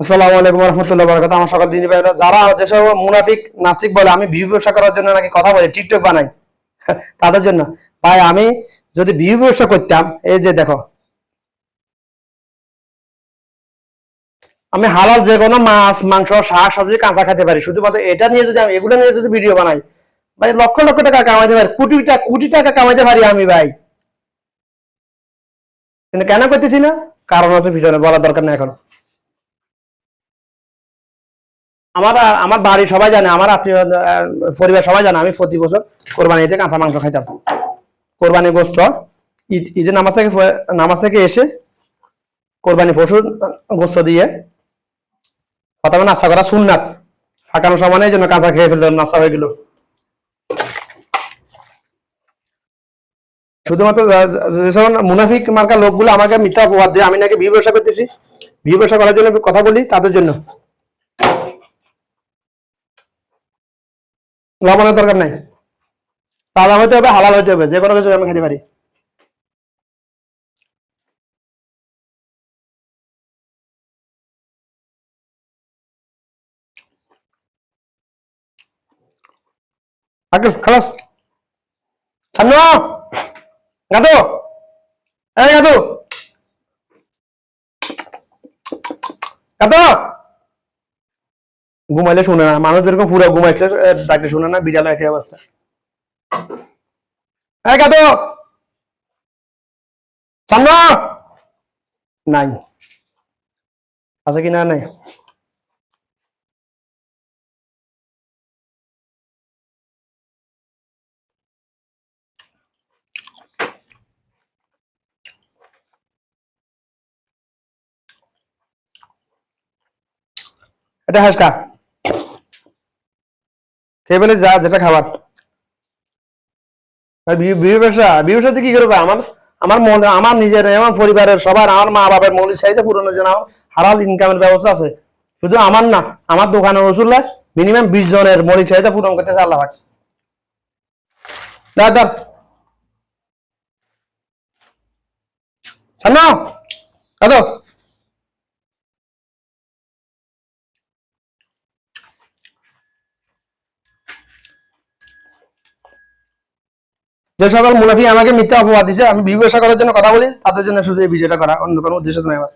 আসসালামু আলাইকুম রহমতুল্লাহ আমার সকাল দিন ভাইরা যারা যেসব মুনাফিক নাস্তিক বলে, আমি ব্যবসা করার জন্য নাকি কথা টিকটক বানাই, তাদের জন্য। ভাই, আমি যদি ব্যবসা করতাম, এই যে দেখো, আমি হালাল যে কোনো মাছ, মাংস, শাক সবজি কাঁচা খেতে পারি। শুধুমাত্র এটা নিয়ে যদি আমি, এগুলো নিয়ে যদি ভিডিও বানাই, ভাই, লক্ষ লক্ষ টাকা কামাইতে পারি, কোটি কোটি টাকা কামাইতে পারি আমি, ভাই। কিন্তু কেন করতেছি না? কারণ আছে পিছনে বলার দরকার নেই এখন। আমার আমার বাড়ি সবাই জানে, আমার আত্মীয় পরিবার সবাই জানে, আমি প্রতি বছর কোরবানিতে কাঁচা মাংস খাইতাম কোরবানি গোস্ত, ঈদ নামাজ থেকে নামাজ থেকে এসে কোরবানি পশু গোস্ত দিয়ে প্রথমে নাস্তা করা সুন্নাত। ফাঁকানো সমানে জন্য কাঁচা খেয়ে ফেলল নাস্তা হয়ে গেল। শুধুমাত্র যেসব মুনাফিক মার্কা লোকগুলো আমাকে মিথ্যা অপবাদ দিয়ে, আমি নাকি বিয়ে ব্যবসা করতেছি। বিয়ে ব্যবসা করার জন্য কথা বলি তাদের জন্য। লবণের দরকার নাই। তাজা হইতে হবে, হালাল হইতে হবে যে কোনো কিছু আমি খেতে পারি। খালাস। ঘুমাইলে শুনে না। মানুষ যেরকম পুরো ঘুমাইলে ডাকলে শুনে না, বিড়াল একই অবস্থা। নাই। আছে কি না, নাই? এটা হাসকা। খেয়ে ফেলে যা, যেটা খাবার। বিয়ে কি করবে? আমার আমার মনে, আমার নিজের, আমার পরিবারের, সবার, আমার মা বাবার মৌলিক চাহিদা পূরণের জন্য আমার হারাল ইনকামের ব্যবস্থা আছে। শুধু আমার না, আমার দোকানের ওষুধ মিনিমাম বিশ জনের মৌলিক চাহিদা পূরণ করতেছে আল্লাহ দাঁড় সামনে কাদো যে সকল মুনাফি আমাকে মিথ্যা অপবাদ দিছে, আমি ব্যবসা করার জন্য কথা বলি, তাদের জন্য শুধু এই ভিডিওটা করা, অন্য কোনো উদ্দেশ্য নয় আমার।